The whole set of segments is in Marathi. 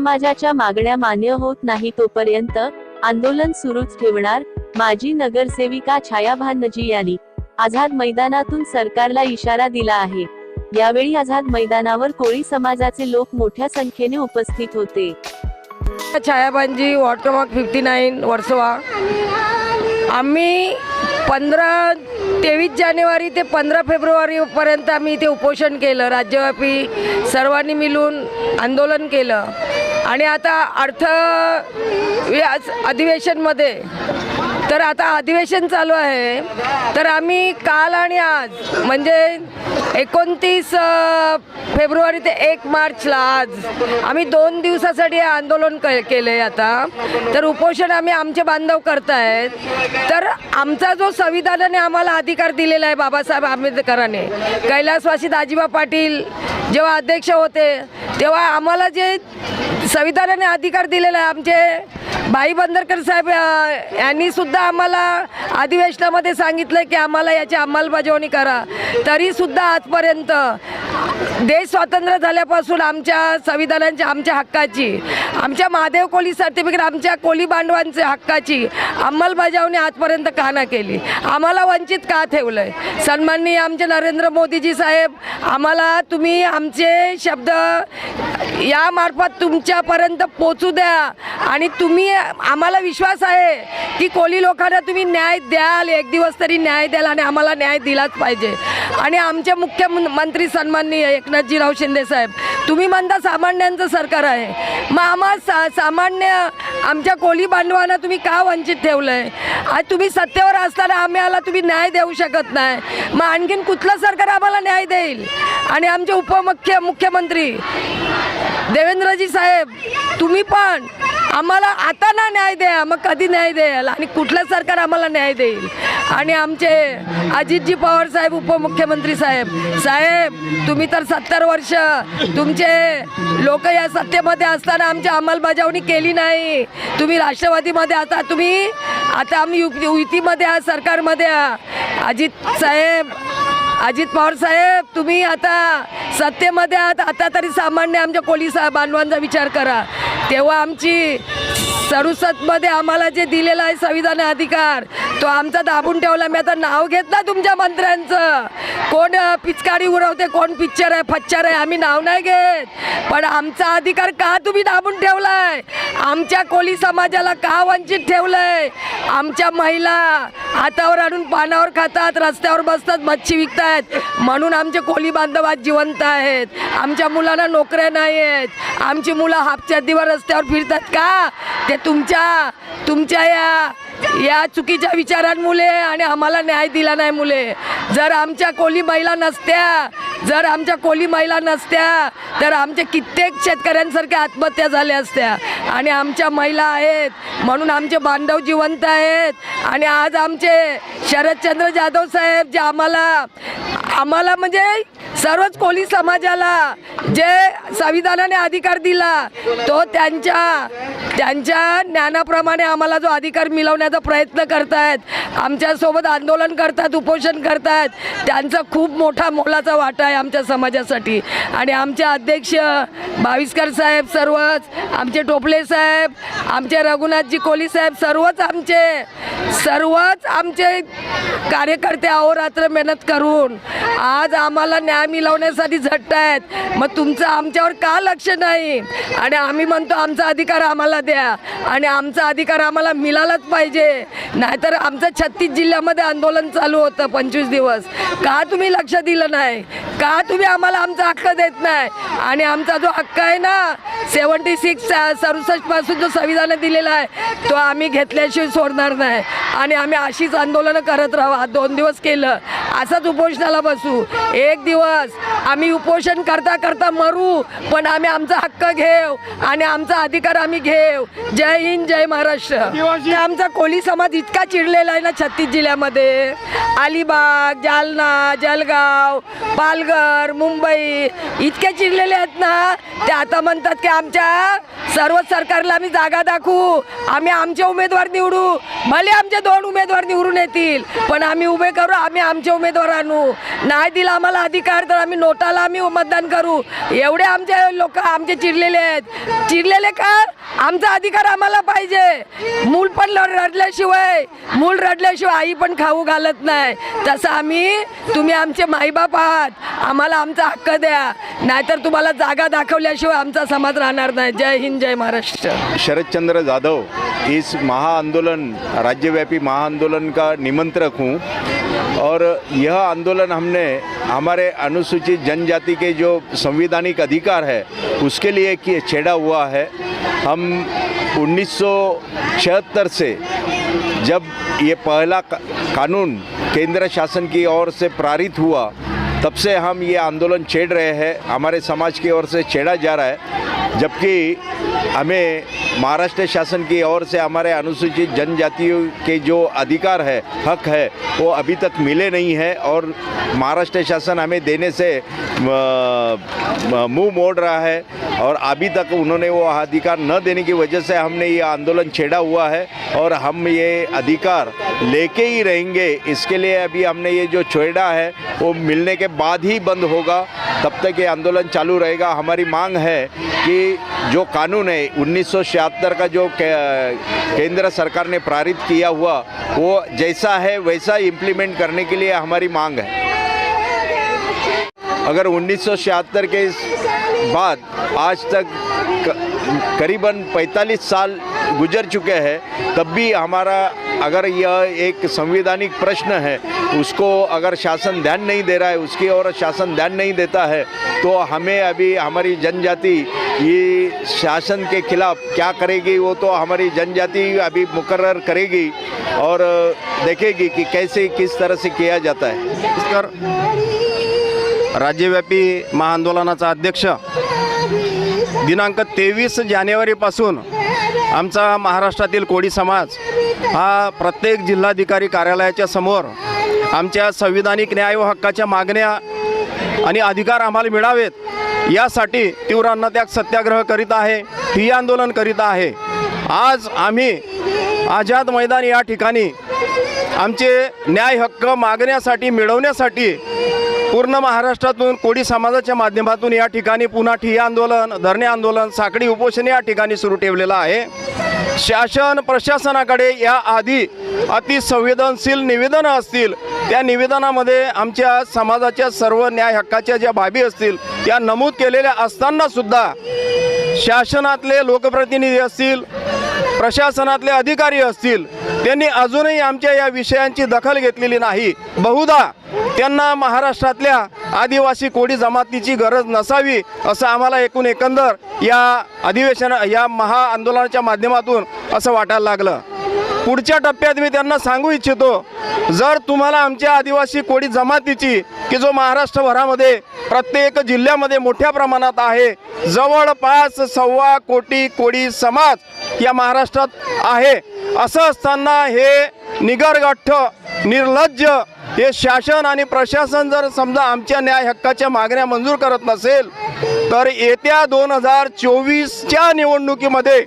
समाजाच्या मागण्या मान्य होत नाही तोपर्यंत आंदोलन सुरूच ठेवणार माजी नगरसेविका छाया भानजी यांनी. आझाद मैदानातून सरकारला इशारा दिला आहे. यावेळी आझाद मैदानावर कोळी समाजाचे लोक मोठ्या संख्येने उपस्थित होते. छायाबांजी वॉटर क्रमांक फिफ्टी नाईन वर्सोवा. आम्ही पंधरा तेवीस जानेवारी ते पंधरा फेब्रुवारीपर्यंत आम्ही इथे उपोषण केलं. राज्यव्यापी सर्वांनी मिळून आंदोलन केलं. आणि आता अर्थ अधिवेशनमध्ये तर आता अधिवेशन चालू आहे. तर आम्ही काल आणि आज म्हणजे एकोणतीस फेब्रुवारी ते एक मार्चला आज आम्ही दोन दिवसासाठी आंदोलन क केलं आहे आता. तर उपोषण आम्ही आमचे बांधव करतायत. तर आमचा जो संविधानाने आम्हाला अधिकार दिलेला आहे बाबासाहेब आंबेडकरांनी कैलासवासी दाजीबा पाटील जेव्हा अध्यक्ष होते तेव्हा आम्हाला जे संविधानाने अधिकार दिलेला आहे आमचे बाई बंदरकर साहेब यांनीसुद्धा यांनी सुद्धा आम्हाला अधिवेशनामध्ये सांगितलं की आम्हाला याची अंमलबजावणी करा. तरी सुद्धा आजपर्यंत देश स्वातंत्र्य झाल्यापासून आमच्या संविधानांच्या आमच्या हक्काची आमच्या महादेव कोली सर्टिफिकेट आमच्या कोली बांधवांच्या हक्काची अंमलबजावणी आजपर्यंत का ना केली. आम्हाला वंचित का ठेवलंय? सन्माननीय आमचे नरेंद्र मोदीजी साहेब आम्हाला तुम्ही आमचे शब्द यामार्फत तुमच्यापर्यंत पोचू द्या आणि तुम्ही आम्हाला विश्वास आहे की कोली लोकांना तुम्ही न्याय द्याल एक दिवस तरी न्याय द्याल आणि आम्हाला न्याय दिलाच पाहिजे. आणि आमचे मुख्यमंत्री सन्माननीय एकनाथजीराव शिंदे साहेब तुम्ही म्हणता सामान्यांचं सरकार आहे. मग आम्हा सा सामान्य आमच्या कोळी बांधवांना तुम्ही का वंचित ठेवलं आहे आज तुम्ही सत्तेवर असताना आम्हाला तुम्ही न्याय देऊ शकत नाही. मग आणखीन कुठलं सरकार आम्हाला न्याय देईल? आणि आमचे उपमुख्य मुख्यमंत्री देवेंद्रजी साहेब तुम्ही पण आम्हाला आता ना न्याय द्या मग कधी न्याय द्याल आणि कुठलं सरकार आम्हाला न्याय देईल? आणि आमचे अजितजी पवार साहेब उपमुख्यमंत्री साहेब साहेब तुम्ही तर सत्तर वर्ष तुमचे लोक या सत्तेमध्ये असताना आमची अंमलबजावणी केली नाही. तुम्ही राष्ट्रवादीमध्ये आता तुम्ही आता आम्ही युती युतीमध्ये आहात सरकारमध्ये आहात. अजित साहेब अजित पवार साहेब तुम्ही आता सत्तेमध्ये आहात. आता तरी सामान्य आमच्या पोलीस सा बांधवांचा विचार करा. तेव्हा आमची सरुसतमध्ये आम्हाला जे दिलेला आहे संविधान अधिकार तो आमचा दाबून ठेवला. मी आता नाव घेतलं तुमच्या मंत्र्यांचं. कोण पिचकारी उडवते कोण पिक्चर आहे फच्चर आहे आम्ही नाव नाही घेत. पण आमचा अधिकार का तुम्ही दाबून ठेवलाय? आमच्या कोली समाजाला का वंचित ठेवलंय? आमच्या महिला हातावर आणून पानावर खातात रस्त्यावर बसतात मच्छी विकतायत. म्हणून आमचे कोली बांधव आज जिवंत आहेत. आमच्या मुलांना नोकऱ्या नाही आहेत आमची मुलं हापच्यादीवर रस्त्यावर फिरतात का? ते तुमच्या तुमच्या या या चुकीच्या विचारांमुळे आणि आम्हाला न्याय दिला नाही मुले. जर आमच्या कोली महिला नसत्या जर आमच्या कोली महिला नसत्या तर आमच्या कित्येक शेतकऱ्यांसारख्या आत्महत्या झाल्या असत्या. आणि आमच्या महिला आहेत म्हणून आमचे बांधव जिवंत आहेत. आणि आज आमचे शरदचंद्र जाधव साहेब जे आम्हाला आम्हाला म्हणजे सर्वच कोली समाजाला जे संविधानाने अधिकार दिला तो त्यांच्या त्यांच्या ज्ञानाप्रमाणे आम्हाला जो अधिकार मिळवण्याचा प्रयत्न करतायत आमच्यासोबत आंदोलन करतात उपोषण करतात त्यांचा खूप मोठा मोलाचा वाटा आहे आमच्या समाजासाठी. आणि आमचे अध्यक्ष भाविस्कर साहेब सर्वच आमचे टोपले साहेब आमचे रघुनाथजी कोली साहेब सर्वच आमचे सर्वच आमचे कार्यकर्ते अहोरात्र मेहनत करून आज आम्हाला न्याय मिळवण्यासाठी झट्ट आहेत. मग तुमचं आमच्यावर का लक्ष नाही? आणि आम्ही म्हणतो आमचा अधिकार आम्हाला द्या. आणि आमचा अधिकार आम्हाला मिळालाच पाहिजे. नाहीतर आमचं छत्तीस जिल्ह्यामध्ये आंदोलन चालू होतं पंचवीस दिवस. का तुम्ही लक्ष दिलं नाही? का तुम्ही आम्हाला आमचा हक्क देत नाही? आणि आमचा जो हक्क आहे ना सेवन्टी सिक्स सदुसष्टपासून जो संविधान दिलेला आहे तो आम्ही घेतल्याशिवाय सोडणार नाही. आणि आम्ही अशीच आंदोलनं करत राहू. आज दोन दिवस केलं. असंच उपोषणाला बसू. एक दिवस. आम्ही उपोषण करता करता मरू पण आम्ही आमचा हक्क घेऊ आणि आमचा अधिकार आम्ही घेऊ. जय हिंद जय महाराष्ट्र. आमचा कोली समाज इतका चिडलेला आहे ना छत्तीस जिल्ह्यामध्ये. अलिबाग जालना जळगाव पालघर मुंबई इतके चिडलेले आहेत ना ते आता म्हणतात की आमच्या सर्व सरकारला आम्ही जागा दाखवू. आम्ही आमचे उमेदवार निवडू. भले आमचे दोन उमेदवार निवडून येतील पण आम्ही उभे करू आम्ही आमचे उमेदवार आणू. नाही दिला आम्हाला अधिकार तर आम्ही स्वतःला आम्ही मतदान करू. एवढे आमचे लोक आमचे चिडलेले आहेत. चिडलेले का? आमचा अधिकार आम्हाला पाहिजे. मूल पण रडल्याशिवाय मूल रडल्याशिवाय आई पण खाऊ घालत नाही. तसं आम्ही तुम्ही आमचे माईबाप आहात. आम्हाला आमचा हक्क द्या. नाहीतर तुम्हाला जागा दाखवल्याशिवाय आमचा समाज राहणार नाही. जय हिंद जय महाराष्ट्र. शरदचंद्र जाधव इस महाआंदोलन राज्यव्यापी महाआंदोलन का निमंत्रक हूँ. और यह आंदोलन हमने हमारे अनुसूचित जनजाति के जो संविधानिक अधिकार है, उसके लिए कि- छेड़ा हुआ है। हम 1976 से जब ये पहला कानून केंद्र शासन की ओर से पारित हुआ तब से हम ये आंदोलन छेड़ रहे हैं, हमारे समाज की ओर से छेड़ा जा रहा है, जबकि हमें महाराष्ट्र शासन की ओर से हमारे अनुसूचित जनजातियों के जो अधिकार है, हक है, वो अभी तक मिले नहीं है और महाराष्ट्र शासन हमें देने से मुँह मोड़ रहा है और अभी तक उन्होंने वो अधिकार न देने की वजह से हमने ये आंदोलन छेड़ा हुआ है और हम ये अधिकार लेके ही रहेंगे। इसके लिए अभी हमने ये जो छेड़ा है, वो मिलने के बाद ही बंद होगा। तब तक ये आंदोलन चालू रहेगा। हमारी मांग है कि जो कानून है, उन्नीस सौ छिहत्तर का जो केंद्र सरकार ने पारित किया हुआ, वो जैसा है, वैसा इम्प्लीमेंट करने के लिए हमारी मांग है। अगर उन्नीस सौ छिहत्तर के बाद आज तक करीबन 45 साल गुजर चुके हैं, तब भी हमारा अगर यह एक संवैधानिक प्रश्न है उसको अगर शासन ध्यान नहीं दे रहा है उसकी ओर शासन ध्यान नहीं देता है तो हमें अभी हमारी जनजाति ये शासन के खिलाफ क्या करेगी वो तो हमारी जनजाति अभी मुकर्र करेगी और देखेगी कि कैसे किस तरह से किया जाता है। तर राज्यव्यापी महाआंदोलनाचा अध्यक्ष दिनांक तेवीस जानेवारीपासून आमचा महाराष्ट्रातील कोळी समाज हा प्रत्येक जिल्हाधिकारी कार्यालयाच्या समोर आमच्या संविधानिक न्याय व हक्काच्या मागण्या आणि अधिकार आम्हाला मिळावेत यासाठी तीव्र अन्नत्याग सत्याग्रह करीत आहे ही आंदोलन करीत आहे. आज आम्ही आझाद मैदान या ठिकाणी आमचे न्याय हक्क मागण्यासाठी मिळवण्यासाठी पूर्ण महाराष्ट्रातून कोळी समाजाच्या माध्यमातून या ठिकाणी पुन्हा ठिय्या आंदोलन धरणे आंदोलन साखळी उपोषण या ठिकाणी सुरू ठेवलेलं आहे. शासन प्रशासनाकडे या आधी अतिसंवेदनशील निवेदनं असतील त्या निवेदनामध्ये आमच्या समाजाच्या सर्व न्याय हक्काच्या ज्या बाबी असतील त्या नमूद केलेल्या असतानासुद्धा शासनातले लोकप्रतिनिधी असतील प्रशासनातले अधिकारी असतील त्यांनी अजूनही आमच्या या विषयांची दखल घेतलेली नाही. बहुधा त्यांना महाराष्ट्रातल्या आदिवासी कोळी जमातीची गरज नसावी असं आम्हाला एकूण एकंदर या अधिवेशन या महाआंदोलनाच्या माध्यमातून असं वाटायला लागलं. पुढच्या टप्प्यात मी त्यांना सांगू इच्छितो जर तुम्हाला आमच्या आदिवासी कोळी जमातीची की जो महाराष्ट्रभरामध्ये प्रत्येक जिल्ह्यामध्ये मोठ्या प्रमाणात आहे जवळपास सव्वा कोटी कोळी समाज या महाराष्ट्रात आहे. असं असताना हे निगरगठ्ठ निर्लज्ज हे शासन आणि प्रशासन जर समजा आमच्या न्याय हक्काच्या मागण्या मंजूर करत नसेल तर येत्या दोन हजार चोवीसच्या निवडणुकीमध्ये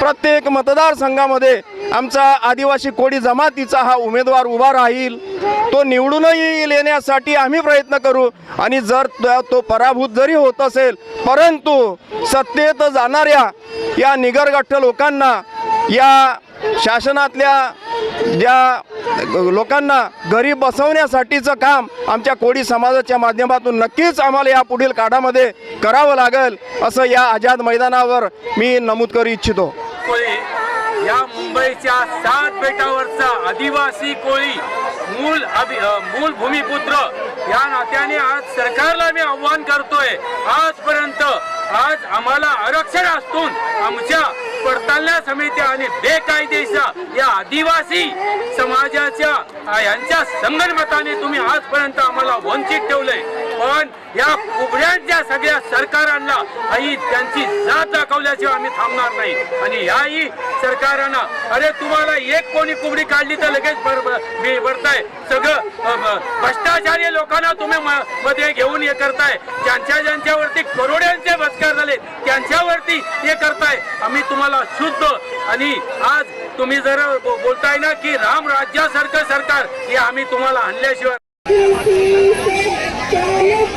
प्रत्येक मतदारसंघामध्ये आमचा आदिवासी कोळी जमातीचा हा उमेदवार उभा राहील. तो निवडूनही येण्यासाठी आम्ही प्रयत्न करू आणि जर तो- तो पराभूत जरी होत असेल परंतु सत्तेत जाणाऱ्या या निगरगठ्ठ लोकांना या शासनातल्या ज्या लोकांना घरी बसवण्यासाठीचं काम आमच्या कोळी समाजाच्या माध्यमातून नक्कीच आम्हाला या पुढील काळामध्ये करावं लागेल असं या आझाद मैदानावर मी नमूद करू इच्छितो. या मुंबईच्या सात बेटावरचा आदिवासी कोळी मूल अभि मूल भूमिपुत्र या नात्याने आज सरकारला मी आव्हान करतोय. आजपर्यंत आज आम्हाला आरक्षण असून आमच्या पडताळण्या समित्या आणि बेकायदेच्या या आदिवासी समाजाच्या यांच्या संगणमताने तुम्ही आजपर्यंत आम्हाला वंचित ठेवलंय. पण या उघड्यांच्या सगळ्या सरकारांना आई त्यांची जात दाखवल्याशिवाय आम्ही थांबणार नाही. आणि याही सरकारांना अरे तुम्हाला एक कोणी कुबडी काढली तर लगेच मी भरताय. सगळं भ्रष्टाचारी लोकांना तुम्ही म- मध्ये घेऊन हे करताय. ज्यांच्या ज्यांच्यावरती करोड्यांचे बस्कार झाले त्यांच्यावरती हे करताय. आम्ही तुम्हाला शुद्ध आणि आज तुम्ही जर बो- बोलताय ना की राम राज्यासारखं सरकार हे आम्ही तुम्हाला आणल्याशिवाय